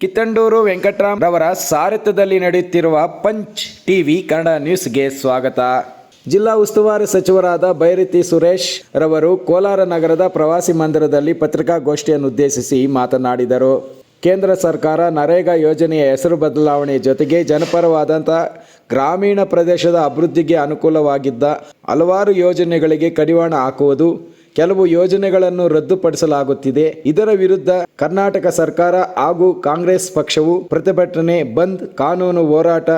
ಕಿತ್ತಂಡೂರು ವೆಂಕಟರಾಮ್ ರವರ ಸಾರಥ್ಯದಲ್ಲಿ ನಡೆಯುತ್ತಿರುವ punch TV Kannada ನ್ಯೂಸ್ಗೆ ಸ್ವಾಗತ. ಜಿಲ್ಲಾ ಉಸ್ತುವಾರಿ ಸಚಿವರಾದ ಬೈರತಿ ಸುರೇಶ್ ರವರು ಕೋಲಾರ ನಗರದ ಪ್ರವಾಸಿ ಮಂದಿರದಲ್ಲಿ ಪತ್ರಿಕಾಗೋಷ್ಠಿಯನ್ನು ಉದ್ದೇಶಿಸಿ ಮಾತನಾಡಿದರು. ಕೇಂದ್ರ ಸರ್ಕಾರ ನರೇಗಾ ಯೋಜನೆಯ ಹೆಸರು ಬದಲಾವಣೆ ಜೊತೆಗೆ ಜನಪರವಾದಂಥ ಗ್ರಾಮೀಣ ಪ್ರದೇಶದ ಅಭಿವೃದ್ಧಿಗೆ ಅನುಕೂಲವಾಗಿದ್ದ ಹಲವಾರು ಯೋಜನೆಗಳಿಗೆ ಕಡಿವಾಣ ಹಾಕುವುದು ಕೆಲವು ಯೋಜನೆಗಳನ್ನು ರದ್ದುಪಡಿಸಲಾಗುತ್ತಿದೆ. ಇದರ ವಿರುದ್ಧ ಕರ್ನಾಟಕ ಸರ್ಕಾರ ಹಾಗೂ ಕಾಂಗ್ರೆಸ್ ಪಕ್ಷವು ಪ್ರತಿಭಟನೆ, ಬಂದ್, ಕಾನೂನು ಹೋರಾಟ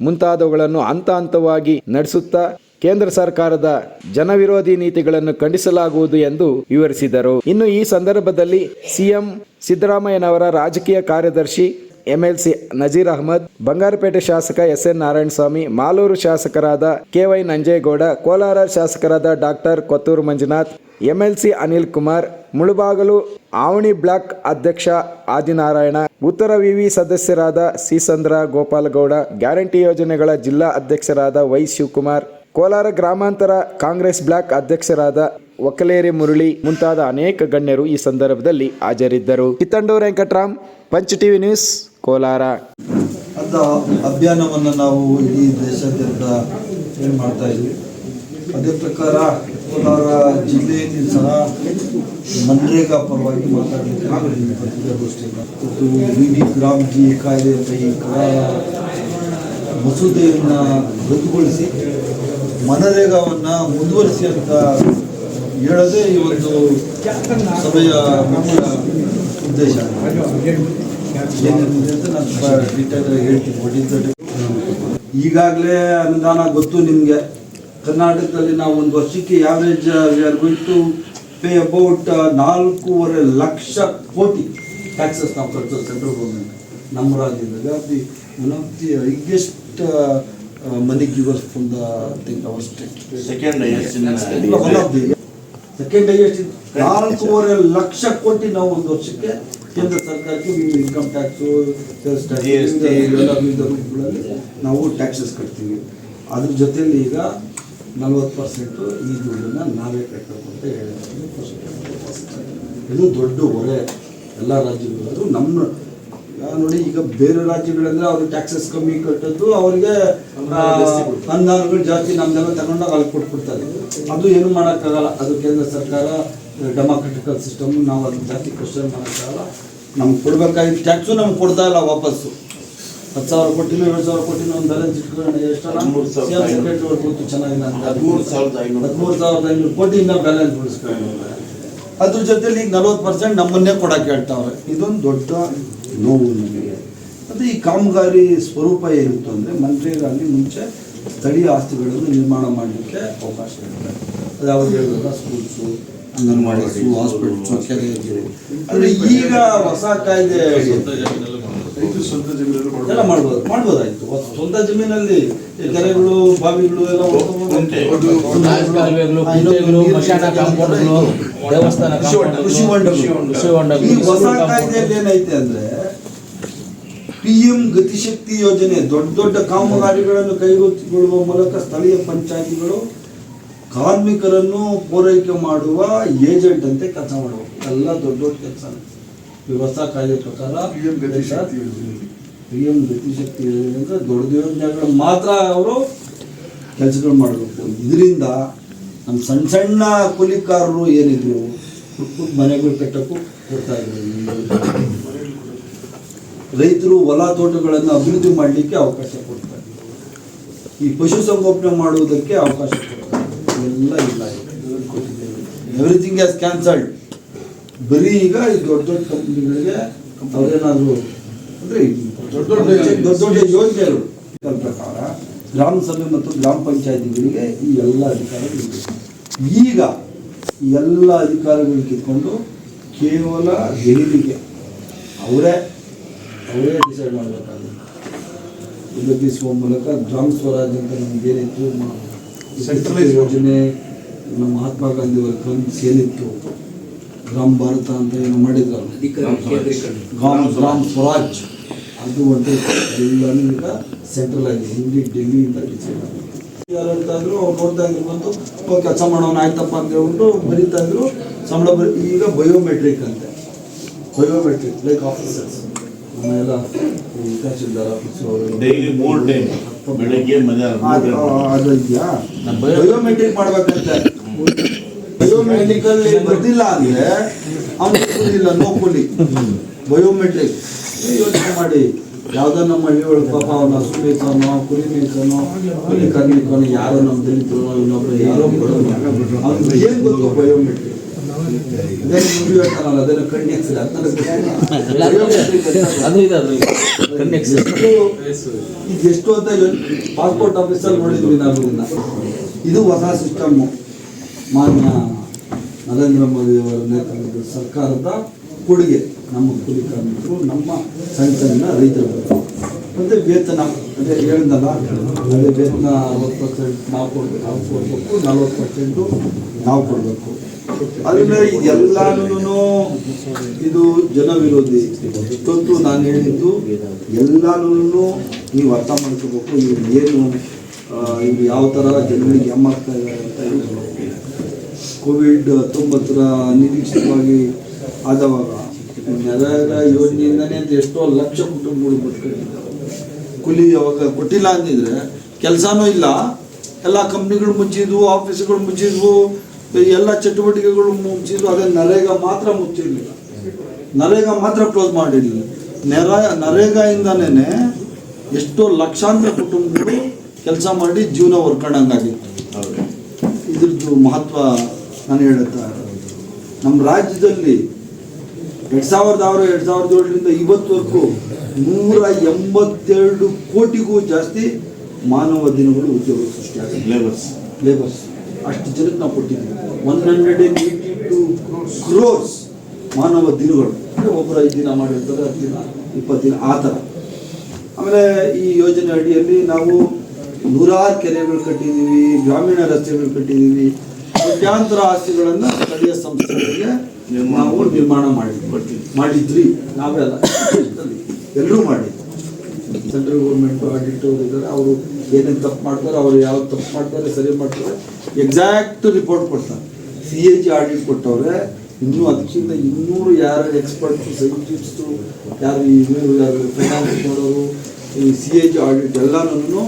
ಮುಂತಾದವುಗಳನ್ನು ಹಂತ ಹಂತವಾಗಿ ನಡೆಸುತ್ತಾ ಕೇಂದ್ರ ಸರ್ಕಾರದ ಜನವಿರೋಧಿ ನೀತಿಗಳನ್ನು ಖಂಡಿಸಲಾಗುವುದು ಎಂದು ವಿವರಿಸಿದರು. ಇನ್ನು ಈ ಸಂದರ್ಭದಲ್ಲಿ ಸಿಎಂ ಸಿದ್ದರಾಮಯ್ಯನವರ ರಾಜಕೀಯ ಕಾರ್ಯದರ್ಶಿ ಎಂಎಲ್ಸಿ ನಜೀರ್ ಅಹಮದ್, ಬಂಗಾರಪೇಟೆ ಶಾಸಕ ಎಸ್ ಎನ್ ನಾರಾಯಣಸ್ವಾಮಿ, ಮಾಲೂರು ಶಾಸಕರಾದ ಕೆವೈ ನಂಜೇಗೌಡ, ಕೋಲಾರ ಶಾಸಕರಾದ doctor Kothur Manjunath, MLC Anil Kumar, Mulbagal Avani block ಅಧ್ಯಕ್ಷ ಆದಿನಾರಾಯಣ, ಉತ್ತರ ವಿವಿ ಸದಸ್ಯರಾದ ಸಿಸಂದ್ರ ಗೋಪಾಲಗೌಡ, ಗ್ಯಾರಂಟಿ ಯೋಜನೆಗಳ ಜಿಲ್ಲಾ ಅಧ್ಯಕ್ಷರಾದ ವೈ ಶಿವಕುಮಾರ್, ಕೋಲಾರ ಗ್ರಾಮಾಂತರ ಕಾಂಗ್ರೆಸ್ ಬ್ಲಾಕ್ ಅಧ್ಯಕ್ಷರಾದ ಒಕ್ಕಲೇರಿ ಮುರಳಿ ಮುಂತಾದ ಅನೇಕ ಗಣ್ಯರು ಈ ಸಂದರ್ಭದಲ್ಲಿ ಹಾಜರಿದ್ದರು. Kittandur Venkataram, punch TV news. Kolar. ಅಂತ ಅಭಿಯಾನವನ್ನು ನಾವು ಇಡೀ ದೇಶಾದ್ಯಂತ ಏನು ಮಾಡ್ತಾ ಇದ್ವಿ. ಅದೇ ಪ್ರಕಾರ ಕೋಲಾರ ಜಿಲ್ಲೆಯಲ್ಲಿ ಸಹ ಮನ್ರೇಗಾ ಪರವಾಗಿ ಮಾತಾಡಲಿಕ್ಕೆ ಗ್ರಾಮ ಮತ್ತು ಗ್ರಾಮ್ ಜಿ ಕಾಯ್ದೆ ಅಂತ ಈ ಮಸೂದೆಯನ್ನು ರದ್ದುಗೊಳಿಸಿ ಮನರೇಗಾವನ್ನು ಮುಂದುವರಿಸಿ ಅಂತ ಹೇಳೋದೇ ಈ ಒಂದು ಸಭೆಯ ಮುಖ್ಯ ಉದ್ದೇಶ. ಏನಿದೆ ಅಂತ ನಾನು ತುಂಬ ಡೀಟೇಲ್ ಹೇಳ್ತೀನಿ ಒಡಿದ್ದು ಈಗಾಗಲೇ ಅನುದಾನ ಗೊತ್ತು ನಿಮಗೆ. ಕರ್ನಾಟಕದಲ್ಲಿ ನಾವು ಒಂದು ವರ್ಷಕ್ಕೆ average going to pay about ನಾಲ್ಕೂವರೆ ಲಕ್ಷ ಕೋಟಿ ಟ್ಯಾಕ್ಸಸ್ ನಾವು ಕಟ್ತೇವೆ ಸೆಂಟ್ರಲ್ ಗೌರ್ಮೆಂಟ್ ನಮ್ಮ ರಾಜ್ಯದಲ್ಲಿ. Of the one of the highest money givers from the think our state second highest one of the second highest ನಾಲ್ಕೂವರೆ ಲಕ್ಷ ಕೋಟಿ ನಾವು ಒಂದು ವರ್ಷಕ್ಕೆ ಕೇಂದ್ರ ಸರ್ಕಾರಕ್ಕೆ ಇನ್ಕಮ್ ಟ್ಯಾಕ್ಸು ಸೇಲ್ಸ್ ಟ್ಯಾಕ್ಸ್ ವಿವಿಧ ರೂಪಗಳಲ್ಲಿ ನಾವು ಟ್ಯಾಕ್ಸಸ್ ಕಟ್ತೀವಿ. ಅದ್ರ ಜೊತೆಯಲ್ಲಿ ಈಗ ನಲ್ವತ್ತು ಪರ್ಸೆಂಟು ಈ ದುಡ್ಡನ್ನು ನಾವೇ ಕಟ್ಟಬೇಕು ಅಂತ ಹೇಳಿದ್ದಾರೆ ಇದು ದೊಡ್ಡ ಹೊರೆ ಎಲ್ಲ ರಾಜ್ಯಗಳಲ್ಲೂ ನಮ್ಮ ನೋಡಿ ಈಗ ಬೇರೆ ರಾಜ್ಯಗಳಂದ್ರೆ ಅವ್ರಿಗೆ ಟ್ಯಾಕ್ಸಸ್ ಕಮ್ಮಿ ಕಟ್ಟದ್ದು ಅವ್ರಿಗೆ ಅನುದಾನಗಳು ಜಾಸ್ತಿ ನಮ್ದೆಲ್ಲ ತಗೊಂಡಾಗ ಅಲ್ಲಿ ಕೊಟ್ಬಿಡ್ತಾರೆ. ಅದು ಏನು ಮಾಡೋಕ್ಕಾಗಲ್ಲ. ಅದು ಕೇಂದ್ರ ಸರ್ಕಾರ ಡೆಮಾಕ್ರೆಟಿಕಲ್ ಸಿಸ್ಟಮ್ ನಾವು ಅದನ್ನು ಜಾಸ್ತಿ ಕ್ವಶನ್ ಮಾಡೋಕ್ಕಾಗಲ್ಲ. ನಮ್ಗೆ ಕೊಡ್ಬೇಕಾಗಿ ಟ್ಯಾಕ್ಸು ನಮ್ಗೆ ಕೊಡ್ತಾ ಇಲ್ಲ ವಾಪಸ್ಸು. ಹತ್ತು ಸಾವಿರ ಕೊಟ್ಟಿನೋ ಏಳು ಸಾವಿರ ಕೊಟ್ಟಿನೋ ಒಂದು ಬ್ಯಾಲೆನ್ಸ್ ಇಟ್ಕೊಂಡು ಎಷ್ಟಲ್ಲ ಅವ್ರು ಗೊತ್ತು ಚೆನ್ನಾಗಿ ನಾನು ಹದಿಮೂರು ಸಾವಿರದ ಐನೂರು. ಹದಿಮೂರು ಸಾವಿರದ ಐನೂರು ಕೋಟಿಯಿಂದ ಬ್ಯಾಲೆನ್ಸ್ ಉಳಿಸ್ಕೊಂಡು ಅದ್ರ ಜೊತೆಲಿ ಈಗ ನಲ್ವತ್ತು ಪರ್ಸೆಂಟ್ ನಮ್ಮನ್ನೇ ಕೊಡಕ್ಕೆ ಹೇಳ್ತಾವ್ರೆ. ಇದೊಂದು ದೊಡ್ಡ ನೋವು ನಮಗೆ. ಮತ್ತು ಈ ಕಾಮಗಾರಿ ಸ್ವರೂಪ ಏನಿತ್ತು ಅಂದರೆ ಮಂತ್ರಿಗಳಲ್ಲಿ ಮುಂಚೆ ಸ್ಥಳೀಯ ಆಸ್ತಿಗಳನ್ನು ನಿರ್ಮಾಣ ಮಾಡಲಿಕ್ಕೆ ಅವಕಾಶ ಇರುತ್ತೆ. ಅದು ಯಾವಾಗ ಹೇಳಿದಾಗ ಸ್ಕೂಲ್ಸು ಅಂಗನವಾಡಿಸು ಹಾಸ್ಪಿಟಲ್ ಸ್ವಚ್ಛತೆ ಅಂದ್ರೆ ಈಗ ಹೊಸ ಕಾಯ್ದೆ ಎಲ್ಲ ಮಾಡ್ಬೋದು ಮಾಡ್ಬೋದಾಯ್ತು. ಸ್ವಂತ ಜಮೀನಲ್ಲಿ ಕೆರೆಗಳು ಬಾವಿಗಳು ಎಲ್ಲ ಮಶಾನ ಕಾಂಪೌಂಡ್ಗಳು, ದೇವಸ್ಥಾನ ಕೃಷಿ ಹೊಂಡ, ಕೃಷಿ ಹೊಂಡಗಳು. ಈ ಹೊಸ ಕಾಯ್ದೆಯಲ್ಲಿ ಏನೈತೆ ಅಂದ್ರೆ ಪಿ ಎಂ ಗತಿಶಕ್ತಿ ಯೋಜನೆ ದೊಡ್ಡ ದೊಡ್ಡ ಕಾಮಗಾರಿಗಳನ್ನು ಕೈಗೊಳ್ಳುವ ಮೂಲಕ ಸ್ಥಳೀಯ ಪಂಚಾಯತಿಗಳು ಕಾರ್ಮಿಕರನ್ನು ಪೂರೈಕೆ ಮಾಡುವ ಏಜೆಂಟ್ ಅಂತ ಕೆಲಸ ಮಾಡಬೇಕು ಎಲ್ಲ ದೊಡ್ಡ ದೊಡ್ಡ ಕೆಲಸ. ಈ ಹೊಸ ಕಾಯ್ದೆ ಪ್ರಕಾರ ಪಿ ಎಂ ಗತಿಶಕ್ತಿ ಅಂದ್ರೆ ದೊಡ್ಡ ಯೋಜನೆಗಳು ಮಾತ್ರ ಅವರು ಕೆಲಸಗಳು ಮಾಡಬೇಕು. ಇದರಿಂದ ನಮ್ಮ ಸಣ್ಣ ಸಣ್ಣ ಕೂಲಿಕಾರರು ಏನಿದ್ರು ಪುಟ್ ಪುಟ್ ಮನೆಗಳು ಕಟ್ಟಕ್ಕೂ ಕೊಡ್ತಾ ಇದ್ರು ರೈತರು ಹೊಲ ತೋಟಗಳನ್ನು ಅಭಿವೃದ್ಧಿ ಮಾಡಲಿಕ್ಕೆ ಅವಕಾಶ ಕೊಡ್ತಾ ಕೊಡ್ತಾರೆ. ಈ ಪಶುಸಂಗೋಪನೆ ಮಾಡುವುದಕ್ಕೆ ಅವಕಾಶ ಕೊಡ್ತಾರೆ. ಎಲ್ಲ ಇಲ್ಲ. ಎವ್ರಿಥಿಂಗ್ ಆಸ್ ಕ್ಯಾನ್ಸಲ್ಡ್ ಬರೀ ಈಗ ಈ ದೊಡ್ಡ ದೊಡ್ಡ ಕಂಪ್ನಿಗಳಿಗೆ ಅವರೇನಾದ್ರು ಅಂದ್ರೆ ದೊಡ್ಡ ದೊಡ್ಡ ದೊಡ್ಡ ದೊಡ್ಡ ಯೋಜನೆಗಳು. ಇದರ ಪ್ರಕಾರ ಗ್ರಾಮ ಸಭೆ ಮತ್ತು ಗ್ರಾಮ ಪಂಚಾಯತಿಗಳಿಗೆ ಈ ಎಲ್ಲ ಅಧಿಕಾರಗಳು. ಈಗ ಎಲ್ಲ ಅಧಿಕಾರಗಳು ಕಿತ್ಕೊಂಡು ಕೇವಲ ದೆಹಲಿಗೆ ಅವರೇ ಅವರೇ ಡಿಸೈಡ್ ಮಾಡಬೇಕಾಗುತ್ತೆ ಉಲ್ಲಂಘಿಸುವ ಮೂಲಕ ಗ್ರಾಮ ಸ್ವರಾಜ್ಯ ಅಂತ ನಮಗೇನಿತ್ತು ಸೆಂಟ್ರಲೈಸ್ ಯೋಜನೆ ನಮ್ಮ ಮಹಾತ್ಮ ಗಾಂಧಿ ಅವರ ಕನಸು ಏನಿತ್ತು ಗ್ರಾಮ ಭಾರತ ಅಂತ ಏನು ಮಾಡಿದ್ರಲ್ಲ ಗ್ರಾಮ ಗ್ರಾಮ ಸ್ವರಾಜ್. ಅದು ಒಂದು ಎಲ್ಲನೂ ಈಗ ಸೆಂಟ್ರಲೈಸ್ ಹಿಂದಿ ಡೆಲ್ಲಿಯಿಂದ ಡಿಸೈಡ್ ಆಗಿದೆ ಯಾರು ಹೇಳ್ತಾ ಇದ್ರು ಅವ್ರು ನೋಡ್ತಾ ಇದ್ರು ಬಂದು ಕೆಲಸ ಮಾಡೋನು ಆಯ್ತಪ್ಪ ಅಂತ ಹೇಳ್ಬಿಟ್ಟು ಬರೀತಾ ಇದ್ರು. ಸಂಬಳ ಬರೀ ಈಗ ಬಯೋಮೆಟ್ರಿಕ್ ಅಂತೆ. ಬಯೋಮೆಟ್ರಿಕ್ ಲೈಕ್ ಆಫೀಸರ್ಸ್ ನಮ್ಮ ಎಲ್ಲ ತಹಶೀಲ್ದಾರ್ ಆಫೀಸ್ ಅವರು ಡೈಲಿ ಮೂರು ಟೈಮ್ ಬೆಳಗ್ಗೆ ಅದು ಇದೆಯಾ? ಬಯೋಮೆಟ್ರಿಕ್ ಮಾಡ್ಬೇಕಂತೆ. ಬಯೋಮೆಟ್ರಿಕಲ್ಲಿ ಬರ್ದಿಲ್ಲ ಅಂದ್ರೆ ಅವ್ನು ಕೂಲಿಲ್ಲ ನೋ ಕೂಲಿ. ಬಯೋಮೆಟ್ರಿಕ್ ಯೋಚನೆ ಮಾಡಿ. ಯಾವ್ದೋ ನಮ್ಮ ಹಳ್ಳಿ ಒಳಗೆ ಪಾಪ ಅವನ ಮೇಯ್ಸೋನೋ ಕುರಿ ಮೇಯ್ಸೋನೋ ಕೂಲಿ ಕಾರ್ಮಿಕನೋ ಯಾರೋ ನಮ್ಮ ದಲಿತರು ಇನ್ನೊಬ್ರು ಯಾರೋ. ಅವ್ನಿಗೆ ಏನ್ ಗೊತ್ತು ಬಯೋಮೆಟ್ರಿಕ್ ಅದೇ movie ಹೇಳ್ತಾನಲ್ಲ ಅದೆಲ್ಲ ಕಣ್ಣು ಅದು ನನಗೆ ಗೊತ್ತಿಲ್ಲ. Biometric ಅಂತ ಇದೆ ಅದ್ರಲ್ಲಿ ಎಷ್ಟು ಅಂತ ಪಾಸ್ಪೋರ್ಟ್ ಆಫೀಸಲ್ಲಿ ನೋಡಿದ್ವಿ ನಾವು ಇದು ಹೊಸ ಸಿಸ್ಟಮ್ ಮಾನ್ಯ ನರೇಂದ್ರ ಮೋದಿ ಅವರ ನೇತೃತ್ವದ ಸರ್ಕಾರದ ಕೊಡುಗೆ ನಮ್ಮ ಕೂಲಿ ಕಾರ್ಮಿಕರು ನಮ್ಮ ಸಣ್ಣ ಸಣ್ಣ ರೈತರು ಮತ್ತೆ ವೇತನ ಅದೇ ಹೇಳಿದ್ನಲ್ಲ ಅದೇ ವೇತನ ಅರವತ್ತು ಪರ್ಸೆಂಟ್ ನಾವು ಕೊಡ್ಬೇಕು ನಾವು ಕೊಡ್ಬೇಕು ನಲ್ವತ್ತು ಪರ್ಸೆಂಟು ನಾವು ಕೊಡಬೇಕು ಅದರಿಂದ ಎಲ್ಲಾನು ಇದು ಜನ ವಿರೋಧಿ ನಾನು ಹೇಳಿದ್ದು ಎಲ್ಲಾನು ನೀವು ಅರ್ಥ ಮಾಡ್ಕೋಬೇಕು, ಇವ್ರು ಏನು ಇವ್ರು ಯಾವ ಥರ ಜನಗಳಿಗೆ ಹೆಮ್ಮಾಗ್ತಾ ಇದ್ದಾರೆ ಅಂತ ಹೇಳಿ ಕೋವಿಡ್ ಹತ್ತೊಂಬತ್ತರ ಅನಿರೀಕ್ಷಿತವಾಗಿ ಆದವಾಗ ನೆರ ಯೋಜನೆಯಿಂದನೇ ಅಂತ ಎಷ್ಟೋ ಲಕ್ಷ ಕುಟುಂಬಗಳು ಬದುಕಿದ್ದಾರೆ ಕೂಲಿ ಯಾವಾಗ ಕೊಟ್ಟಿಲ್ಲ ಅಂದಿದ್ರೆ ಕೆಲಸನೂ ಇಲ್ಲ. ಎಲ್ಲ ಕಂಪ್ನಿಗಳು ಮುಚ್ಚಿದ್ವು ಆಫೀಸ್ಗಳು ಮುಚ್ಚಿದ್ವು ಎಲ್ಲ ಚಟುವಟಿಕೆಗಳು ಮುಚ್ಚಿದ್ರು ಅದೇ ನರೇಗಾ ಮಾತ್ರ ಮುಚ್ಚಿರಲಿಲ್ಲ. ನರೇಗಾ ಮಾತ್ರ ಕ್ಲೋಸ್ ಮಾಡಿರಲಿಲ್ಲ. ನೆರ ನರೇಗಾಯಿಂದನೇ ಎಷ್ಟೋ ಲಕ್ಷಾಂತರ ಕುಟುಂಬಗಳು ಕೆಲಸ ಮಾಡಿ ಜೀವನ ಹೊರ್ಕೊಂಡಂಗಾಗಿತ್ತು. ಇದ್ರದ್ದು ಮಹತ್ವ ನಾನು ಹೇಳುತ್ತಾ. ನಮ್ಮ ರಾಜ್ಯದಲ್ಲಿ ಎರಡು ಸಾವಿರದ ಆರು ಎರಡು ಸಾವಿರದ ಏಳರಿಂದ ಇವತ್ತುವರೆಗೂ ನೂರ ಎಂಬತ್ತೆರಡು ಕೋಟಿಗೂ ಜಾಸ್ತಿ ಮಾನವ ದಿನಗಳು ಉದ್ಯೋಗ ಸೃಷ್ಟಿಯಾಗಿದೆ ಲೇಬರ್ಸ್ ಲೇಬರ್ಸ್ ಅಷ್ಟು ಜನಕ್ಕೆ ನಾವು ಕೊಟ್ಟಿದ್ದೀವಿ one hundred and eighty two crores ಮಾನವ ದಿನಗಳು. ಅಂದರೆ ಒಬ್ಬರು ಐದು ದಿನ ಮಾಡಿರ್ತಾರೆ, ಹತ್ತು ದಿನ, ಇಪ್ಪತ್ತು ದಿನ, ಆ ಥರ. ಆಮೇಲೆ ಈ ಯೋಜನೆ ಅಡಿಯಲ್ಲಿ ನಾವು ನೂರಾರು ಕೆರೆಗಳು ಕಟ್ಟಿದ್ದೀವಿ, ಗ್ರಾಮೀಣ ರಸ್ತೆಗಳು ಕಟ್ಟಿದ್ದೀವಿ. ಕೋಟ್ಯಾಂತರ ಆಸ್ತಿಗಳನ್ನು ಸ್ಥಳೀಯ ಸಂಸ್ಥೆಗಳಿಗೆ ನಾವು ನಿರ್ಮಾಣ ಮಾಡಿ ಮಾಡಿದ್ವಿ. ಮಾಡಿದ್ರಿ ನಾವೇ ಅಲ್ಲ, ಎಲ್ಲರೂ ಮಾಡಿದ್ವಿ. ಸೆಂಟ್ರಲ್ ಗೌರ್ಮೆಂಟು ಆಡಿಟ್ ಅವರು ಇದ್ದಾರೆ. ಅವರು ಏನೇನು ತಪ್ಪು ಮಾಡ್ತಾರೆ, ಅವರು ಯಾವ ತಪ್ಪು ಮಾಡ್ತಾರೆ, ಸರಿ ಮಾಡ್ತಾರೆ ಎಕ್ಸಾಕ್ಟ್ ರಿಪೋರ್ಟ್ ಕೊಡ್ತಾರೆ. ಸಿ ಎ ಜಿ ಆಡಿಟ್ ಕೊಟ್ಟವ್ರೆ, ಇನ್ನೂ ಅದಕ್ಕಿಂತ ಇನ್ನೂರು ಯಾರು ಎಕ್ಸ್ಪರ್ಟ್ ಸೈಂಟಿಸ್ಟು ಯಾರು ಇನ್ನೂರು ಯಾರು ಫೈನಾನ್ಸ್ ಮಾಡೋರು ಈ ಸಿ ಎ ಜಿ ಆಡಿಟ್ ಎಲ್ಲನೂ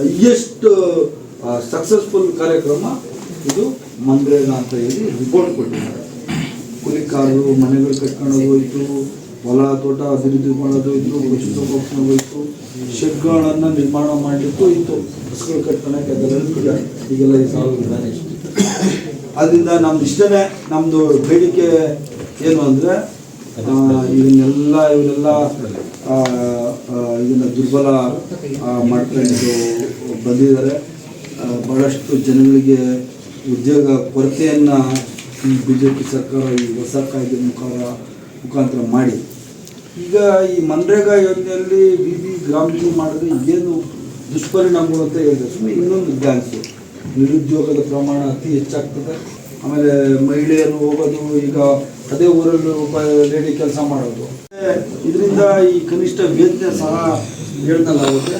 ಹೈಯೆಸ್ಟ್ ಸಕ್ಸಸ್ಫುಲ್ ಕಾರ್ಯಕ್ರಮ ಇದು ಮನ್ರೇಗಾ ಅಂತ ಹೇಳಿ ರಿಪೋರ್ಟ್ ಕೊಟ್ಟಿದ್ದಾರೆ. ಕೂಲಿಕಾರರು ಮನೆಗಳು ಕಟ್ಕೊಂಡು ಹೋಯ್ತು ಹೊಲ, ತೋಟ ಅಭಿವೃದ್ಧಿ ಮಾಡೋದು ಇತ್ತು ಪಶುಸಂಗೋಪನೆ ಇತ್ತು. ಶೆಡ್ಗಳನ್ನು ನಿರ್ಮಾಣ ಮಾಡಲಿಕ್ಕೂ ಇತ್ತು. ಬಸ್ಗಳು ಕಟ್ಕೊಳಕ್ಕೆ ಈಗೆಲ್ಲ ಈ ಸಾವಿರ ಅದರಿಂದ ನಮ್ದು ಇಷ್ಟನೇ ನಮ್ಮದು ಬೇಡಿಕೆ ಏನು ಅಂದರೆ ಇದನ್ನೆಲ್ಲ ಇವನ್ನೆಲ್ಲ ಇದನ್ನ ದುರ್ಬಲ ಮಾಡ್ಕೊಂಡು ಬಂದಿದ್ದಾರೆ. ಭಾಳಷ್ಟು ಜನಗಳಿಗೆ ಉದ್ಯೋಗ ಕೊರತೆಯನ್ನು ಬಿ ಜೆ ಸರ್ಕಾರ ಈ ಹೊಸ ಕಾಯ್ದೆ ಮುಖಾಂತರ ಮುಖಾಂತರ ಮಾಡಿ. ಈಗ ಈ ಮನ್ರೇಗಾ ಯೋಜನೆಯಲ್ಲಿ ಬಿ ಬಿ ಗ್ರಾಮೀಣ ಮಾಡಿದ್ರೆ ಏನು ದುಷ್ಪರಿಣಾಮಗಳು ಅಂತ ಹೇಳಿದ್ರೆ ಸುಮ್ಮನೆ ಇನ್ನೊಂದು ಡ್ಯಾನ್ಸು ನಿರುದ್ಯೋಗದ ಪ್ರಮಾಣ ಅತಿ ಹೆಚ್ಚಾಗ್ತದೆ. ಆಮೇಲೆ ಮಹಿಳೆಯರು ಹೋಗೋದು, ಈಗ ಅದೇ ಊರಲ್ಲಿ ಒಬ್ಬ ಲೇಡಿ ಕೆಲಸ ಮಾಡೋದು. ಇದರಿಂದ ಈ ಕನಿಷ್ಠ ವೇತನ ಸಹ ಹೇಳ್ದಂಗಾಗುತ್ತೆ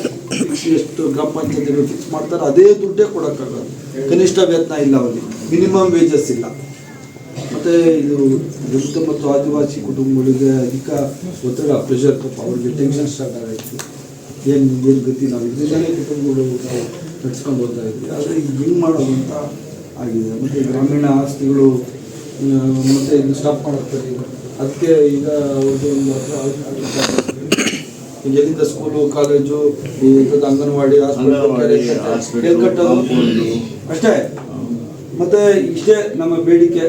ಎಷ್ಟು ಗ್ರಾಮ ಪಂಚಾಯತಿಗಳು ಫಿಕ್ಸ್ ಮಾಡ್ತಾರೆ. ಅದೇ ದುಡ್ಡೇ ಕೊಡೋಕ್ಕಾಗಲ್ಲ. ಕನಿಷ್ಠ ವೇತನ ಇಲ್ಲ ಅವರಿಗೆ ಮಿನಿಮಮ್ ವೇಜಸ್ ಇಲ್ಲ. ಮತ್ತು ಇದು ದಲಿತ ಮತ್ತು ಆದಿವಾಸಿ ಕುಟುಂಬಗಳಿಗೆ ಅಧಿಕ ಒತ್ತಡ ಪ್ರೆಷರ್ ಪಾಪ ಅವ್ರಿಗೆ ಟೆನ್ಷನ್ ಸ್ಟಾರ್ಟ್ ಆಗಿತ್ತು ಏನು ಏನು ಗತಿ ನಾವು ಇದರಿಂದಲೇ ಕುಟುಂಬಗಳು ನಾವು ನಡ್ಸ್ಕೊಂಡು ಹೋಗ್ತಾ ಇದ್ವಿ. ಆದರೆ ಈಗ ಹೆಂಗೆ ಮಾಡೋದು ಅಂತ ಆಗಿದೆ. ಮತ್ತು ಗ್ರಾಮೀಣ ಆಸ್ತಿಗಳು ಮತ್ತೆ ಇದು ಸ್ಟಾಪ್ ಮಾಡುತ್ತಾರೆ ಅದಕ್ಕೆ ಈಗ ಅವ್ರದ್ದು ಒಂದು ಎಲ್ಲಿಂದ ಸ್ಕೂಲು ಕಾಲೇಜು ಈ ಅಂಗನವಾಡಿ ಹಾಸ್ಪಿಟಲ್ ಅಷ್ಟೇ. ಮತ್ತೆ ಇಷ್ಟೇ ನಮ್ಮ ಬೇಡಿಕೆ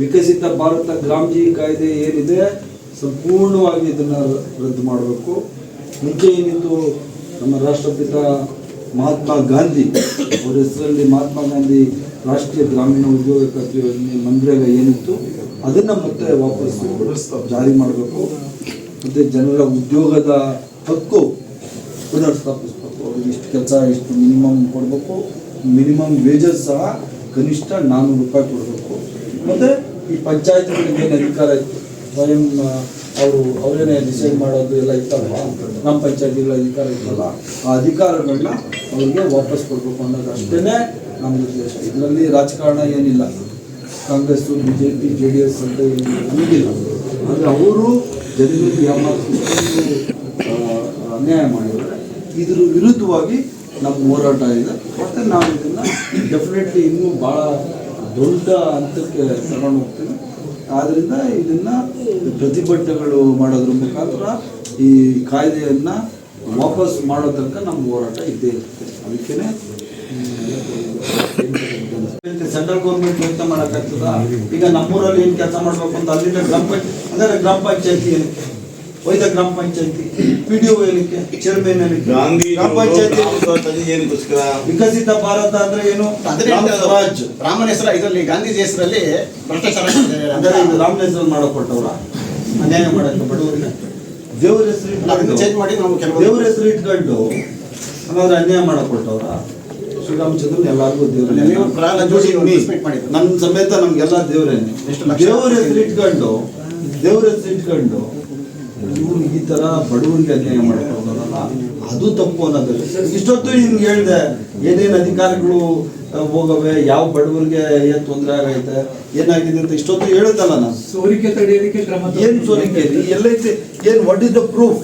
ವಿಕಸಿತ ಭಾರತ ಗ್ರಾಮಜಿ ಕಾಯ್ದೆ ಏನಿದೆ, ಸಂಪೂರ್ಣವಾಗಿ ಇದನ್ನ ರದ್ದು ಮಾಡಬೇಕು. ಮುಂಚೆ ಏನಿತ್ತು ನಮ್ಮ ರಾಷ್ಟ್ರಪಿತ ಮಹಾತ್ಮ ಗಾಂಧಿ, ಅವರ ಹೆಸರಲ್ಲಿ ಮಹಾತ್ಮ ಗಾಂಧಿ ರಾಷ್ಟ್ರೀಯ ಗ್ರಾಮೀಣ ಉದ್ಯೋಗ ಖಾತ್ರಿ ಯೋಜನೆ ಮನ್ರೇಗಾ ಏನಿತ್ತು, ಅದನ್ನ ಮತ್ತೆ ವಾಪಸ್ ಜಾರಿ ಮಾಡಬೇಕು. ಮತ್ತೆ ಜನರ ಉದ್ಯೋಗದ ಹಕ್ಕು ಪುನರ್ಸ್ಥಾಪಿಸ್ಬೇಕು. ಅವ್ರಿಗೆ ಇಷ್ಟು ಕೆಲಸ ಇಷ್ಟು ಮಿನಿಮಮ್ ಕೊಡಬೇಕು. ಮಿನಿಮಮ್ ವೇಜಸ್ ಸಹ ಕನಿಷ್ಠ ನಾನ್ನೂರು ರೂಪಾಯಿ ಕೊಡಬೇಕು. ಮತ್ತು ಈ ಪಂಚಾಯತ್ಗಳಿಗೆ ಏನು ಅಧಿಕಾರ ಇತ್ತು? ಸ್ವಯಂ ಅವರು, ಅವರೇನೇ ಡಿಸೈಡ್ ಮಾಡೋದು ಎಲ್ಲ ಇತ್ತಲ್ಲ ನಮ್ಮ ಪಂಚಾಯತಿಗಳ ಅಧಿಕಾರ ಇತ್ತಲ್ಲ? ಆ ಅಧಿಕಾರಗಳನ್ನ ಅವ್ರಿಗೆ ವಾಪಸ್ ಕೊಡಬೇಕು ಅನ್ನೋದು ಅಷ್ಟೇ ನಮ್ಮ ಉದ್ದೇಶ. ಇದರಲ್ಲಿ ರಾಜಕಾರಣ ಏನಿಲ್ಲ. Congress B J P J D S ಅಂತ ಏನು ಅನ್ನೋದಿಲ್ಲ ಆದರೆ ಅವರು ಜನರಿಗೆ ಯಾವ ಅನ್ಯಾಯ ಮಾಡಿದರೆ ಇದ್ರ ವಿರುದ್ಧವಾಗಿ ನಮ್ಮ ಹೋರಾಟ ಇದೆ. ಮತ್ತು ನಾವು ಇದನ್ನು ಡೆಫಿನೆಟ್ಲಿ ಇನ್ನೂ ಭಾಳ ದೊಡ್ಡ ಹಂತಕ್ಕೆ ತಗೊಂಡು ಹೋಗ್ತೀವಿ. ಆದ್ದರಿಂದ ಇದನ್ನು ಪ್ರತಿಭಟನೆಗಳು ಮಾಡೋದ್ರ ಮುಖಾಂತರ ಈ ಕಾಯ್ದೆಯನ್ನು ವಾಪಸ್ ಮಾಡೋ ತನಕ ನಮ್ಮ ಹೋರಾಟ ಇದ್ದೇ ಇರುತ್ತೆ. ಅದಕ್ಕೇ ಸೆಂಟ್ರಲ್ ಗೌರ್ಮೆಂಟ್ ಯೋಚನೆ ಮಾಡೋಕ್ಕಾಗ್ತದ ಈಗ ನಮ್ಮೂರಲ್ಲಿ ಏನು ಕೆಲಸ ಮಾಡಬೇಕು ಅಂತ ಅಲ್ಲಿಂದ ಗ್ರಾಮ ಪಂಚಾಯತ್, ಅಂದರೆ ಗ್ರಾಮ ಪಂಚಾಯತಿ ವೈದ ಗ್ರಾಮ ಪಂಚಾಯತಿ ಪಿ ಡಿ ಒ ಹೇಳಿಕೆ ಚೇರ್ಮನ್ ಹೇಳಿಕೆ. ಗಾಂಧಿ ಗ್ರಾಮ ಪಂಚಾಯತಿ ಏನಕ್ಕೋಸ್ಕರ? ವಿಕಸಿತ ಭಾರತ ಅಂದ್ರೆ ಏನು? ಗ್ರಾಮ ಹೇಳ್ತಾ ಸ್ವರಾಜ್. ರಾಮನ ಹೆಸರು ಇದರಲ್ಲಿ ಗಾಂಧೀಜಿ ಹೆಸರಲ್ಲಿ ಭ್ರಷ್ಟಾಚಾರ ಮಾಡಿದ್ದಾರೆ ಅಂದರೆ ಅಂತ. ಇದು ರಾಮನ ಹೆಸರು ಮಾಡಕ್ ಕೊಟ್ಟವ್ರ ಅನ್ಯಾಯ ಮಾಡಕ್ಕೆ ಬಡವರಿಗೆ. ದೇವ್ರ ಹೆಸರು ಅದನ್ನ ಚೇಂಜ್ ಮಾಡಿ ನಾವು ಕೆಲವು ದೇವ್ರ ಹೆಸರು ಇಟ್ಕೊಂಡು ಹಾಗಾದ್ರೆ ಅನ್ಯಾಯ ಮಾಡಕ್ ಕೊಟ್ಟವ್ರ ಶ್ರೀರಾಮಚಂದ್ರನ್ ಎಲ್ಲಾರ್ಗೂ ದೇವ್ರ ನೀವು ಪ್ರಹ್ಲಾದ್ ಜೋಶಿ participate ಮಾಡಿದ್ರು. ನನ್ನ ಸಮೇತ ನಮ್ಗೆಲ್ಲ ದೇವ್ರೇನೆ. ಎಷ್ಟು ಲಕ್ಷ? ದೇವ್ರ ಹೆಸರು ಇಟ್ಕೊಂಡು ದೇವ್ರ ಹೆಸರು ಇಟ್ಕೊಂಡು ಇವ್ರು ಈ ತರ ಬಡವರಿಗೆ ಅನ್ಯಾಯ ಮಾಡ್ಕೊಳ್ತಾರಲ್ಲ ಅದು ತಪ್ಪು ಅನ್ನೋದು ಇಷ್ಟೊತ್ತು ನಿಮ್ಗೆ ಹೇಳ್ದೆ ಏನೇನು ಅಧಿಕಾರಿಗಳು ಹೋಗವೆ ಯಾವ ಬಡವರಿಗೆ ಏನ್ ತೊಂದರೆ ಆಗೈತೆ ಏನಾಗಿದೆ ಅಂತ ಇಷ್ಟೊತ್ತು ಹೇಳುತ್ತಲ್ಲ ನಾನು ಸೋರಿಕೆ ತಡೆಯಲಿಕ್ಕೆ ಕ್ರಮ ಏನ್ ಸೋರಿಕೆ ಎಲ್ಲ ಎಲ್ಲೈತೆ ಏನ್ what is the proof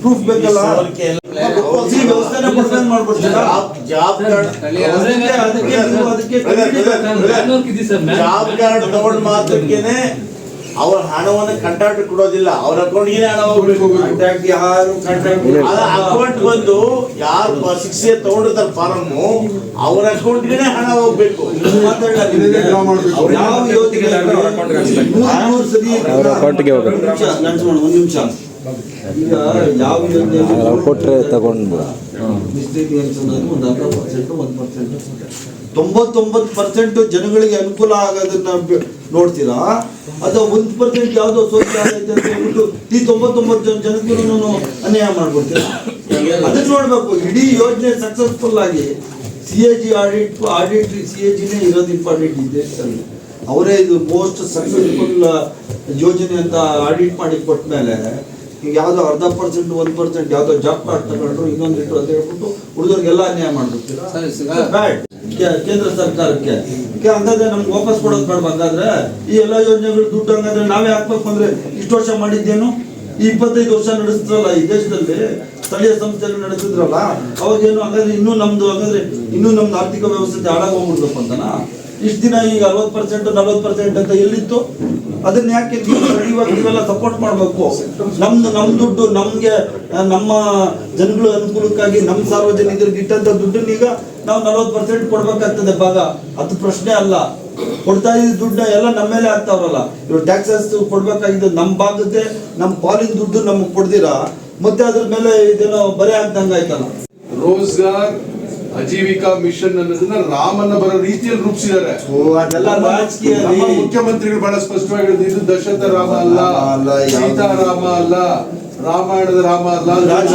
proof ಬೇಕಲ್ಲ ಜಾಬ್ ಕಾರ್ಡ್ ತಗೊಂಡ್ ಮಾತ್ರಕ್ಕೇನೆ ಅವ್ರ ಹಣವನ್ನು ಕಂಟ್ರಾಕ್ಟ್ ಕೊಡೋದಿಲ್ಲ ಅವ್ರ ಅಕೌಂಟ್ಗೆ ಹಣ ಹೋಗ್ಬೇಕು. ಕಾಂಟ್ಯಾಕ್ಟ್ ಯಾರು ಅದ ಅಕೌಂಟ್ ಬಂದು ಯಾರು ಶಿಕ್ಷೆ ತಗೊಂಡಿರ್ತಾರೆ ಫಾರಮ್ ಅವ್ರ ಅಕೌಂಟ್ಗೆ ಹಣ ಹೋಗ್ಬೇಕು. ಯಾವ ಯೋಜನೆ ನೂರು ನೂರು ಸರಿ ಅವ್ರ ಅಕೌಂಟ್ಗೆ ಹೋಗುತ್ತೆ. ಒಂದ್ ನಿಮಿಷ, ಲಕ್ಷ್ಮಣ, ಒಂದ್ ನಿಮಿಷ. ಈಗ ಯಾವ ಯೋಜನೆ ಅವ್ರು ಕೊಟ್ರೆ ತಗೊಂಡು ಮಿಸ್ಟೇಕ್ ಒಂದು ಅರ್ಧ ಪರ್ಸೆಂಟ್ ಒಂದು ಪರ್ಸೆಂಟ್ ತೊಂಬತ್ತೊಂಬತ್ತು ಪರ್ಸೆಂಟ್ ಜನಗಳಿಗೆ ಅನುಕೂಲ ಆಗೋದನ್ನ ನೋಡ್ತೀರಾ? ಅಥವಾ ಒಂದು ಪರ್ಸೆಂಟ್ ಯಾವುದೋ ಸ್ವಚ್ಛ ಆಗೈತೆ ಅಂತ ಹೇಳ್ಬಿಟ್ಟು ಈ ತೊಂಬತ್ತೊಂಬತ್ತು ಜನ ಜನಕ್ಕೂ ಅನ್ಯಾಯ ಮಾಡ್ಬಿಡ್ತೀರಾ? ಅದನ್ನ ನೋಡ್ಬೇಕು. ಇಡೀ ಯೋಜನೆ ಸಕ್ಸಸ್ಫುಲ್ ಆಗಿ C A G audit audit C A ಜಿನೇ ಇರೋದು ಇಂಪಾರ್ಟೆಂಟ್ ಈ ದೇಶದಲ್ಲಿ ಅವರೇ ಇದು ಮೋಸ್ಟ್ ಸಕ್ಸಸ್ಫುಲ್ ಯೋಜನೆ ಅಂತ ಆಡಿಟ್ ಮಾಡಿ ಕೊಟ್ಟ ಮೇಲೆ ಯಾವುದೋ ಅರ್ಧ ಪರ್ಸೆಂಟ್ ಒಂದ್ ಪರ್ಸೆಂಟ್ ಯಾವುದೋ ಜಾಬ್ ಕಾರ್ಡ್ ತಗೊಂಡ್ರು ಇನ್ನೊಂದು ಇಟ್ಟು ಅಂತ ಹೇಳ್ಬಿಟ್ಟು ಹುಡುಗರಿಗೆಲ್ಲ ಅನ್ಯಾಯ ಮಾಡ್ಬಿಡ್ತೀರಾ? ಬ್ಯಾಡ್ ಕೇಂದ್ರ ಸರ್ಕಾರಕ್ಕೆ. ಹಂಗಾದ್ರೆ ನಮ್ಗೆ ವಾಪಸ್ ಕೊಡೋದು ಬೇಡ ಹಂಗಾದ್ರೆ ಈ ಎಲ್ಲ ಯೋಜನೆಗಳು ದುಡ್ಡು ಹಂಗಾದ್ರೆ ನಾವೇ ಹಾಕ್ಬೇಕು ಅಂದ್ರೆ ಇಷ್ಟು ವರ್ಷ ಮಾಡಿದ್ದೇನು? ಈ ಇಪ್ಪತ್ತೈದು ವರ್ಷ ನಡೆಸಿದ್ರಲ್ಲ ಈ ದೇಶದಲ್ಲಿ, ಸ್ಥಳೀಯ ಸಂಸ್ಥೆಗಳು ನಡೆಸಿದ್ರಲ್ಲ, ಅವಾಗೇನು ಹಂಗಾದ್ರೆ ಇನ್ನೂ ನಮ್ದು ಹಂಗಾದ್ರೆ ಇನ್ನೂ ನಮ್ದು ಆರ್ಥಿಕ ವ್ಯವಸ್ಥೆ ಹಾಳಾಗೋಗ್ಬಿಡ್ಬೇಕು ಅಂತನಾ? ಇಷ್ಟು ದಿನ ಈಗ ಅರವತ್ತು ಪರ್ಸೆಂಟ್ ನಲ್ವತ್ತು ಪರ್ಸೆಂಟ್ ಅಂತ ಎಲ್ಲಿತ್ತು, ಅದನ್ನ ಯಾಕೆ ಇವಾಗ ನೀವೆಲ್ಲ ಸಪೋರ್ಟ್ ಮಾಡಬೇಕು? ನಮ್ದು, ನಮ್ ದುಡ್ಡು, ನಮ್ಗೆ ನಮ್ಮ ಜನಗಳ ಅನುಕೂಲಕ್ಕಾಗಿ ನಮ್ಮ ಸಾರ್ವಜನಿಕರಿಗೆ ಇಟ್ಟಂತ ದುಡ್ಡನ್ನ ಈಗ ನಾವು ನಲವತ್ತು ಪರ್ಸೆಂಟ್ ಕೊಡ್ಬೇಕಾಗ್ತದೆ ಭಾಗ. ಅದು ಪ್ರಶ್ನೆ ಅಲ್ಲ. ಕೊಡ್ತಾ ಇದ್ದ ದುಡ್ಡನ್ನ ಎಲ್ಲ ನಮ್ಮ ಮೇಲೆ ಆಗ್ತಾವ್ರಲ್ಲ ಇವ್ರು ಟ್ಯಾಕ್ಸಸ್ ಕೊಡ್ಬೇಕಾಗಿದ್ದು ನಮ್ಮ ಭಾಗದ್ದೇ ನಮ್ಮ ಪಾಲಿನ ದುಡ್ಡು ನಮ್ಗೆ ಕೊಡ್ದಿರಾ? ಮತ್ತೆ ಅದ್ರ ಮೇಲೆ ಇದೇನೋ ಬರೆ ಹಾಕ್ದಂಗ ಆಯ್ತಲ್ಲ ರೋಜ್ಗಾರ್ ಅಜೀವಿಕಾ ಮಿಷನ್ ಅನ್ನೋದನ್ನ ರಾಮನ್ನ ಬರೋ ರೀತಿಯಲ್ಲಿ ರೂಪಿಸಿದ್ದಾರೆ ಮುಖ್ಯಮಂತ್ರಿಗಳು ಬಹಳ ಸ್ಪಷ್ಟವಾಗಿ ಇದು ದಶರಥ ರಾಮ ಅಲ್ಲ ಸೀತಾರಾಮ ಅಲ್ಲ ರಾಮಾಯಣದ ರಾಮ ಅಲ್ಲ ರಾಮ.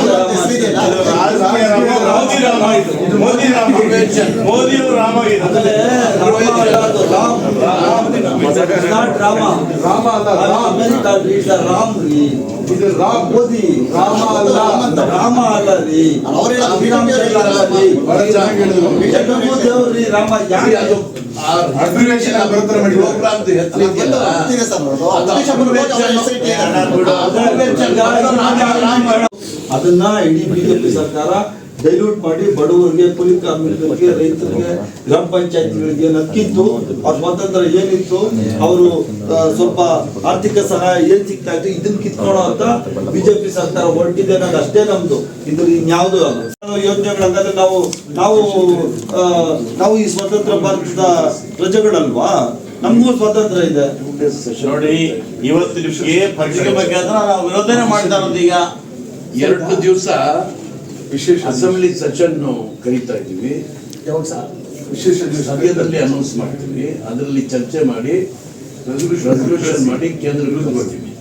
ಅಲ್ಲ ರಾಮ ರಾಮ್ ಇದು ರಾಮ್ ಮೋದಿ ರಾಮ ಅಲ್ಲ ರಾಮ ಅಲ್ಲ ರೀ ದೇವ್ರು ರಾಮ ಯಾರು? ಅವ್ರ ಹೆಸರು ಇಟ್ಟಿದ್ದಾರೆ. ಅದನ್ನ ಇಡೀ ಬಿಜೆಪಿ ಸರ್ಕಾರ ಡೈಲ್ಯೂಟ್ ಮಾಡಿ ಬಡವರಿಗೆ ಕೂಲಿ ಕಾರ್ಮಿಕರಿಗೆ ರೈತರಿಗೆ ಗ್ರಾಮ ಪಂಚಾಯತ್ಗಳಿಗೆ ನಕ್ಕಿತ್ತು ಅವ್ರ ಸ್ವಾತಂತ್ರ್ಯ ಏನಿತ್ತು ಅವರು ಸ್ವಲ್ಪ ಆರ್ಥಿಕ ಸಹಾಯ ಏನ್ ಸಿಗ್ತಾ ಇತ್ತು ಇದನ್ನ ಕಿತ್ಕೊಳ್ಳೋ ಅಂತ ಬಿಜೆಪಿ ಸರ್ಕಾರ ಹೊರಟಿದೆ ಅನ್ನೋದು ಅಷ್ಟೇ ನಮ್ದು. ಇದು ಇನ್ಯಾವುದು ಅಲ್ಲ. ಯೋಜನೆಗಳು ಹಂಗಾದ್ರೆ ನಾವು ನಾವು ಆ, ನಾವು ಈ ಸ್ವತಂತ್ರ ಭಾರತದ ಪ್ರಜೆಗಳಲ್ವಾ? ನಮಗೂ ಸ್ವಾತಂತ್ರ್ಯ ಇದೆ. ನೋಡಿ ಇವತ್ತು ನಿಮಗೆ ಪರೀಕ್ಷೆ ಬಗ್ಗೆ ಅಂದ್ರೆ ನಾವು ವಿರೋಧನೆ ಮಾಡ್ತಾ ಇರೋದು ಈಗ. ಎರಡು ದಿವಸ ವಿಶೇಷ ಅಸೆಂಬ್ಲಿ ಸೆಷನ್ ಕರೀತಾ ಇದ್ದೀವಿ. ವಿಶೇಷ ಸಭೆಯಲ್ಲಿ ಅನೌನ್ಸ್ ಮಾಡ್ತೀವಿ. ಅದರಲ್ಲಿ ಚರ್ಚೆ ಮಾಡಿ ರೆಸಲ್ಯೂಷನ್ ಮಾಡಿ ಕೇಂದ್ರಗಳಿಗೆ ಕೊಡ್ತೀವಿ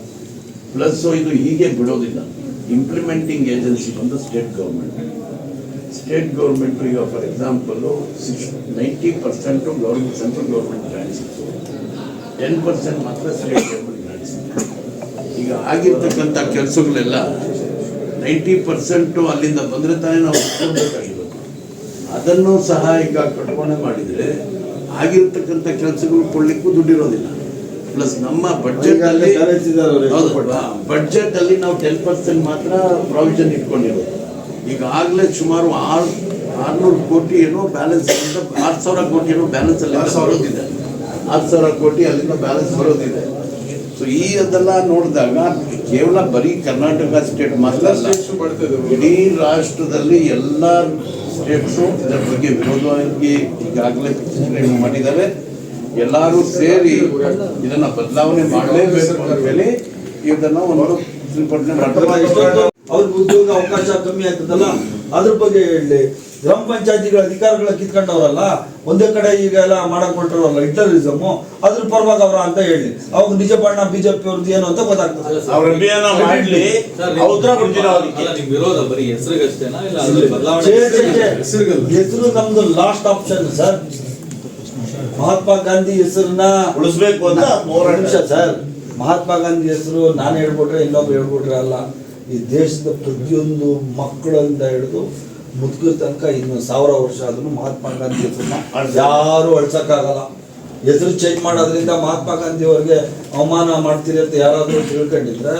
ಪ್ಲಸ್ ಇದು ಹೀಗೆ ಬಿಡೋದಿಲ್ಲ. ಇಂಪ್ಲಿಮೆಂಟಿಂಗ್ ಏಜೆನ್ಸಿ ಬಂದು ಸ್ಟೇಟ್ ಗೌರ್ಮೆಂಟ್ ಸ್ಟೇಟ್ ಗೌರ್ಮೆಂಟ್ ಈಗ for example six ninety percent government central government ಇತ್ತು. ಟೆನ್ ಪರ್ಸೆಂಟ್ ಮಾತ್ರ ಸ್ಟೇಟ್ ಗೌರ್ಮೆಂಟ್ ಗ್ರಾಂಟ್ಸ್ ಈಗ ಆಗಿರ್ತಕ್ಕಂಥ ಕೆಲಸಗಳೆಲ್ಲ ನೈಂಟಿ ಪರ್ಸೆಂಟು ಅಲ್ಲಿಂದ ಬಂದರೆ ತಾನೇ ನಾವು ಒಪ್ಕೊಳ್ಬೇಕಾಗಿರೋದು ಅದನ್ನು ಸಹ ಈಗ ಕಟ್ಕೊಂಡೆ ಮಾಡಿದರೆ ಆಗಿರ್ತಕ್ಕಂಥ ಕೆಲಸಗಳು ಕೊಡಲಿಕ್ಕೂ ದುಡ್ಡಿರೋದಿಲ್ಲ. ಪ್ಲಸ್ ನಮ್ಮ ಬಜೆಟ್ ಅಲ್ಲಿ ಬಜೆಟ್? ಬಡ್ಜೆಟ್ ಅಲ್ಲಿ ನಾವು ಟೆನ್ ಪರ್ಸೆಂಟ್ ಮಾತ್ರ ಪ್ರಾವಿಷನ್ ಇಟ್ಕೊಂಡಿರೋದು. ಈಗಾಗಲೇ ಸುಮಾರು ಆರು ಆರ್ನೂರು ಕೋಟಿ ಏನೋ ಬ್ಯಾಲೆನ್ಸ್ ಆರು ಸಾವಿರ ಕೋಟಿ ಏನೋ ಬ್ಯಾಲೆನ್ಸ್ ಅಲ್ಲಿ ಬರೋದಿದೆ ಆರು ಸಾವಿರ ಕೋಟಿ ಅಲ್ಲಿಂದ ಬ್ಯಾಲೆನ್ಸ್ ಬರೋದಿದೆ ಸೊ ಈ ಅದೆಲ್ಲ ನೋಡಿದಾಗ, ಕೇವಲ ಬರೀ ಕರ್ನಾಟಕ ಸ್ಟೇಟ್ ಮಾತ್ರ ಇಡೀ ರಾಷ್ಟ್ರದಲ್ಲಿ ಎಲ್ಲ ಸ್ಟೇಟ್ಸು ಇದರ ಬಗ್ಗೆ ವಿರೋಧವಾಗಿ ಈಗಾಗಲೇ ಮಾಡಿದ್ದಾರೆ. ಎಲ್ಲರೂ ಸೇರಿ ಇದನ್ನ ಬದಲಾವಣೆ ಮಾಡಲೇಬೇಕು ಅಂತ ಹೇಳಿ ಇದನ್ನ ಒಂದು ಅವ್ರಿಗೆ ಉದ್ಯೋಗ ಅವಕಾಶ ಕಮ್ಮಿ ಆಗ್ತದಲ್ಲ? ಅದ್ರ ಬಗ್ಗೆ ಹೇಳಿ. ಗ್ರಾಮ ಪಂಚಾಯತಿಗಳ ಅಧಿಕಾರಗಳ ಕಿತ್ಕೊಂಡವ್ರಲ್ಲ ಒಂದೇ ಕಡೆ ಈಗ ಎಲ್ಲ ಮಾಡಕ್ ಹೊರಟರಲ್ಲ ಹಿಟ್ಲರಿಸಮ್ ಅದ್ರ ಪರವಾಗಿ ಅವ್ರ ಅಂತ ಹೇಳಿ. ಅವಾಗ ನಿಜ ಬಣ್ಣ ಬಿಜೆಪಿ ಅವ್ರದ್ದು ಏನು ಅಂತ ಗೊತ್ತಾಗ್ತದೆ. ಹೆಸರು ನಮ್ದು last option sir. Mahatma Gandhi ಹೆಸರನ್ನ ಉಳಿಸ್ಬೇಕು ಅಂತ ಮೂರು ನಿಮಿಷ ಸರ್. ಮಹಾತ್ಮ ಗಾಂಧಿ ಹೆಸರು ನಾನು ಹೇಳ್ಬಿಟ್ರೆ ಇನ್ನೊಬ್ರು ಹೇಳ್ಬಿಟ್ರೆ ಅಲ್ಲ ಈ ದೇಶದ ಪ್ರತಿಯೊಂದು ಮಕ್ಕಳಿಂದ ಹಿಡಿದು ಮುದುಕರ ತನಕ ಇನ್ನು ಸಾವಿರ ವರ್ಷ ಆದ್ರೂ ಮಹಾತ್ಮ ಗಾಂಧಿ ಹೆಸರನ್ನ ಯಾರು ಅಳ್ಸಕ್ಕಾಗಲ್ಲ. ಹೆಸರು ಚೇಂಜ್ ಮಾಡೋದ್ರಿಂದ ಮಹಾತ್ಮ ಗಾಂಧಿ ಅವ್ರಿಗೆ ಅವಮಾನ ಮಾಡ್ತೀರಿ ಅಂತ ಯಾರಾದ್ರೂ ತಿಳ್ಕೊಂಡಿದ್ರೆ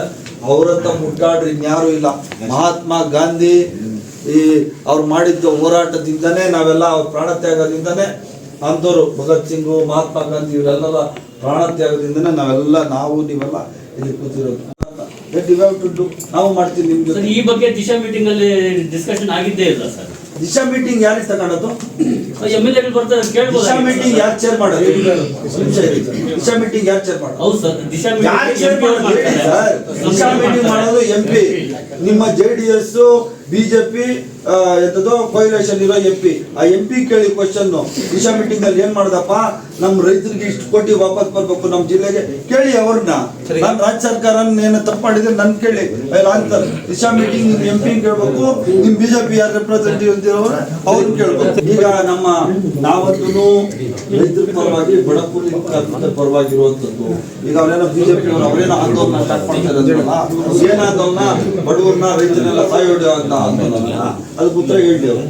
ಅವ್ರಂತ ಮುಟ್ಟಾಡ್ರಿ ಇನ್ಯಾರು ಇಲ್ಲ. ಮಹಾತ್ಮ ಗಾಂಧಿ ಈ ಅವ್ರು ಮಾಡಿದ್ದ ಹೋರಾಟದಿಂದನೇ ನಾವೆಲ್ಲ ಅವ್ರ ಪ್ರಾಣತ್ಯಾಗದಿಂದನೇ ಅಂಥವ್ರು ಭಗತ್ ಸಿಂಗು, ಮಹಾತ್ಮ ಗಾಂಧಿ ಇವರೆಲ್ಲ ಪ್ರಾಣ ತ್ಯಾಗದಿಂದನೇ ನಾವೆಲ್ಲ ನಾವು ನೀವೆಲ್ಲ ಇಲ್ಲಿ ಕೂತಿರೋದು. Do. ನಾವು ಮಾಡ್ತೀವಿ ನಿಮ್ಗೆ ಸರ್ ಈ ಬಗ್ಗೆ ದಿಶಾ ಮೀಟಿಂಗ್ ಅಲ್ಲಿ ಡಿಸ್ಕಷನ್ ಆಗಿದ್ದೇ ಇಲ್ಲ ಸರ್. ದಿಶಾ ಮೀಟಿಂಗ್ ಯಾರಿಗೆ ತಗೊಂಡದ್ದು? ಎಂ ಎಲ್ ಎ ಬರ್ತಾರೆ ಕೇಳ್ಬೋದು ದಿಶಾ ಮೀಟಿಂಗ್ ಯಾರು ಚೇರ್ ಮಾಡೋದು. ದಿಶಾ ಮೀಟಿಂಗ್ ಯಾರು ಚೇರ್ ಮಾಡೋದು? ಹೌದು ಸರ್ ದಿಶಾ ಯಾರ್ ಮೀಟಿಂಗ್ chair ಮಾಡೋದು? ಹೇಳಿ ಸರ್. ದಿಶಾ ಮೀಟಿಂಗ್ ಮಾಡೋದು ಎಂ ಪಿ ನಿಮ್ಮ ಜೆಡಿಎಸ್ ಡಿ ಎಸ್ ಬಿಜೆಪಿ ಎಂತದೋ ಕೊಯ್ಲೇಷನ್ ಇರೋ ಎಂ ಪಿ ಆ ಎಂ ಪಿ ಕೇಳಿ ಕ್ವಶನ್ ದಿಶಾ ಮೀಟಿಂಗ್ ಅಲ್ಲಿ ಏನ್ ಮಾಡ್ದಪ್ಪ? ನಮ್ ರೈತರಿಗೆ ಇಷ್ಟು ಕೋಟಿ ವಾಪಸ್ ಬರ್ಬೇಕು ನಮ್ ಜಿಲ್ಲೆಗೆ. ಕೇಳಿ ಅವ್ರನ್ನ. ನಾನು ರಾಜ್ಯ ಸರ್ಕಾರ ಏನು ತಪ್ಪು ಮಾಡಿದ್ರೆ ನನ್ ಕೇಳಿ. Answer Disha meeting M P ಕೇಳ್ಬೇಕು. ನಿಮ್ ಬಿಜೆಪಿ ಯಾರು ರೆಪ್ರೆಸೆಂಟೇಟಿವ್ ಅಂತಿರೋರು ಅವ್ರನ್ನ ಕೇಳ್ಬೇಕು. ಈಗ ನಮ್ಮ ನಾವತ್ತೂನು ರೈತರ ಪರವಾಗಿ ಬಡ ಕೂಲಿ ಈಗ ಅವ್ರೇನೋ ಬಿಜೆಪಿ ಅವರು ಅವರೇನೋ ಆಂದೋಲನ ಸ್ಟಾರ್ಟ್ ಮಾಡ್ತಾರೆ ಏನಾದವ್ನ ಬಡವ್ರನ್ನ ರೈತರೆಲ್ಲ ಸಾಯೋಡಿ ಅಂತ ಆಂದೋಲನ. ಅದಕ್ಕೆ ಉತ್ತರ ಹೇಳಿ ಅವ್ರು